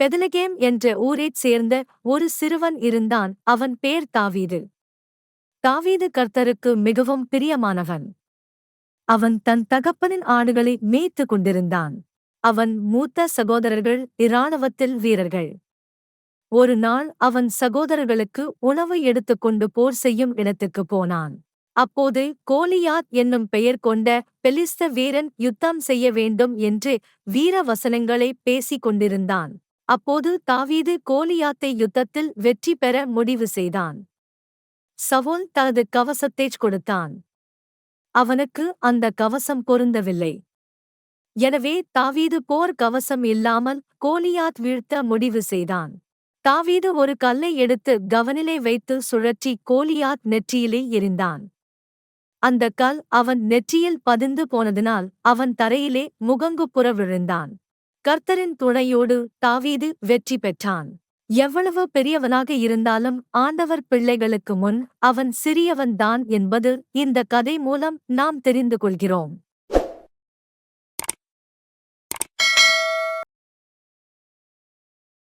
பெதலகேம் என்ற ஊரைச் சேர்ந்த ஒரு சிறுவன் இருந்தான். அவன் பேர் தாவீது. தாவீது கர்த்தருக்கு மிகவும் பிரியமானவன். அவன் தன் தகப்பனின் ஆடுகளை மேய்த்து கொண்டிருந்தான். அவன் மூத்த சகோதரர்கள் இராணுவத்தில் வீரர்கள். ஒரு நாள் அவன் சகோதரர்களுக்கு உணவு எடுத்துக்கொண்டு போர் செய்யும் இடத்துக்கு போனான். அப்போது கோலியாத் என்னும் பெயர் கொண்ட பெலிஸ்த வீரன் யுத்தம் செய்ய வேண்டும் என்று வீர வசனங்களை பேசிக் கொண்டிருந்தான். அப்போது தாவீது கோலியாத்தை யுத்தத்தில் வெற்றி பெற முடிவு செய்தான். சவோல் தனது கவசத்தைச் கொடுத்தான். அவனுக்கு அந்த கவசம் பொருந்தவில்லை. எனவே தாவீது போர் கவசம் இல்லாமல் கோலியாத் வீழ்த்த முடிவு செய்தான். தாவீது ஒரு கல்லை எடுத்து கவனிலே வைத்து சுழற்றி கோலியாத் நெற்றியிலே எரிந்தான் அந்த கல் அவன் நெற்றியில் பதிந்து போனதினால் அவன் தரையிலே முகங்குப்புற விழுந்தான். கர்த்தரின் துணையோடு தாவீது வெற்றி பெற்றான். எவ்வளவு பெரியவனாக இருந்தாலும் ஆண்டவர் பிள்ளைகளுக்கு முன் அவன் சிறியவன்தான் என்பது இந்த கதை மூலம் நாம் தெரிந்து கொள்கிறோம்.